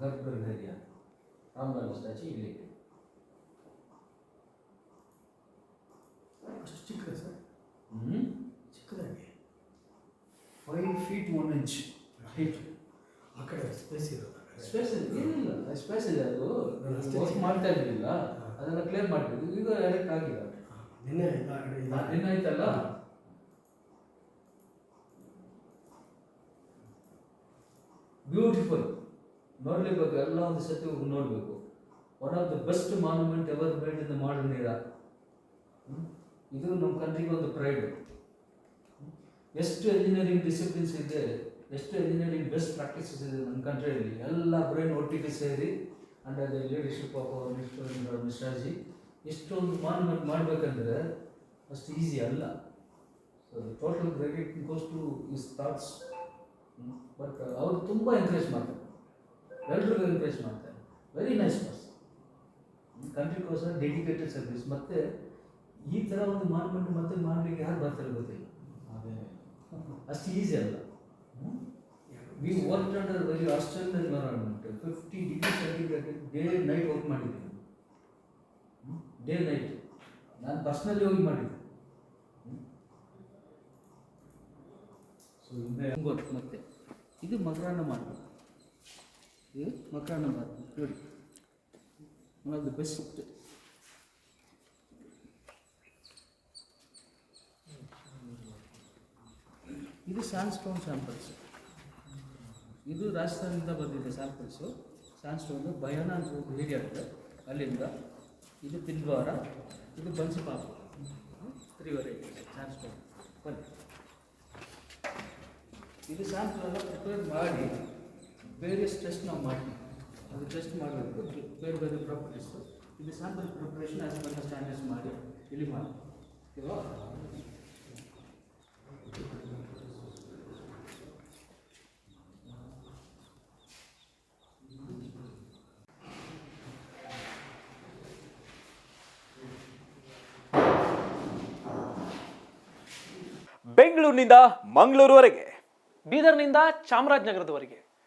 ಗರ್ಭರ್ area Ramlal statue ಇಲ್ಲಿ ಅಷ್ಟು ಚಿಕ್ಕದ sir? ಹ್ಞೂ ಚಿಕ್ಕದಾಗಿ. Five feet one inch height ಆ ಕಡೆ ಸ್ಪೇಸ್ ಇರೋದು ಸ್ಪೇಸ್ ಇಲ್ಲ ಸ್ಪೇಸ್ ಇದೆ ಅದು. ವರ್ಕ್ ಮಾಡ್ತಾ ಇರಲಿಲ್ಲ. ಅದನ್ನು ಕ್ಲಿಯರ್ ಮಾಡಿದ್ವಿ ಈಗ ಡೈರೆಕ್ಟ್ ಆಗಿಲ್ಲ? ನಿನ್ನೆ ನಿನ್ನೆ ಆಯ್ತಲ್ಲ? ಬ್ಯೂಟಿಫುಲ್ ನೋಡಲೇಬೇಕು ಎಲ್ಲ ಒಂದು ಸತಿ ಹೋಗಿ ನೋಡಬೇಕು. One of the best monument ever made in the modern era ಇದು ನಮ್ಮ ಕಂಟ್ರಿಗೆ ಒಂದು ಪ್ರೈಡ್ ಎಷ್ಟು ಎಂಜಿನಿಯರಿಂಗ್ ಡಿಸಿಪ್ಲಿನ್ಸ್ ಇದೆ, ಎಷ್ಟು ಎಂಜಿನಿಯರಿಂಗ್ ಬೆಸ್ಟ್ ಪ್ರಾಕ್ಟೀಸಸ್ ಇದೆ ನಮ್ಮ ಕಂಟ್ರಿಯಲ್ಲಿ ಎಲ್ಲ ಬ್ರೈನ್ ಒಟ್ಟಿಗೆ ಸೇರಿ under the leadership of our mister Mishraji ಇಷ್ಟೊಂದು ಮಾನ್ಯುಮೆಂಟ್ ಮಾಡಬೇಕಂದ್ರೆ ಅಷ್ಟು ಈಸಿ ಅಲ್ಲ. So total credit goes to his thoughts but ಅವರು ತುಂಬ ಎಂಕರೇಜ್ ಮಾಡ್ತಾರೆ. ಎಲ್ರಿಗೂ ಎನ್ಕರೇಜ್ ಮಾಡ್ತಾರೆ. ವೆರಿ ನೈಸ್ ಪರ್ಸನ್ ಕಂಟ್ರಿಗೋಸ್ಕರ ಡೆಡಿಕೇಟೆಡ್ ಸರ್ವಿಸ್ ಮತ್ತೆ ಈ ಥರ ಒಂದು ಮಾನ್ಮೆಂಟ್ ಮತ್ತೆ ಮಾಡಲಿಕ್ಕೆ ಯಾರು ಬರ್ತಾರೆ ಗೊತ್ತಿಲ್ಲ. ಅಷ್ಟು ಈಸಿ ಅಲ್ಲ. We work under very astral environment fifty degree centigrade day night work ಮಾಡಿದ್ದೀನಿ. ಡೇ ನೈಟ್ ನಾನು ಬಸ್ನಲ್ಲಿ ಹೋಗಿ ಮಾಡಿದ್ದೆ. ಸೊ ಗೊತ್ತು ಮತ್ತೆ. ಇದು ಮಕರಾನ ಮಾರ್ಗ ಇದು ಮಕರಾನ ಮಾರ್ಗ ನೋಡಿ. ಆಫ್ ದ ಬೆಸ್ಟ್ ಇದು ಸ್ಯಾನ್ಸ್ಟೋನ್ ಸ್ಯಾಂಪಲ್ಸ್ ಇದು ರಾಜಸ್ಥಾನದಿಂದ ಬಂದಿದೆ ಸ್ಯಾಂಪಲ್ಸು ಸ್ಯಾನ್ಸ್ಟೋನು ಭಯಾನ ಅಂತ ಒಂದು ಏರಿಯಾ ಅಲ್ಲಿಂದ ಇದು ಪಿಂದ್ವಾರ ಇದು ಬನ್ಸಿಪಾಪ ಪಾಪ. ವೆರೈಟಿ ಸ್ಯಾನ್ಸ್ಟೋನ್ ಬನ್ನಿ. ಇದು ಸ್ಯಾಂಪಲ್ ಎಲ್ಲ ಪ್ರಿಪೇರ್ ಮಾಡಿ ಬೇರೆ ಟೆಸ್ಟ್ ನಾವು ಮಾಡ್ತೀವಿ. ಅದು ಟೆಸ್ಟ್ ಮಾಡಬೇಕು. ಬೇರೆ ಬೇರೆ ಪ್ರಾಪರ್ಟೀಸು ಇದು sample preparation as per standards ಮಾಡಿ ಇಲ್ಲಿ ಮಾಡಿ. ಇವಾಗ ಬೆಂಗಳೂರಿನಿಂದ ಮಂಗಳೂರುವರೆಗೆ. ಬೀದರ್ನಿಂದ ಚಾಮರಾಜನಗರದವರೆಗೆ.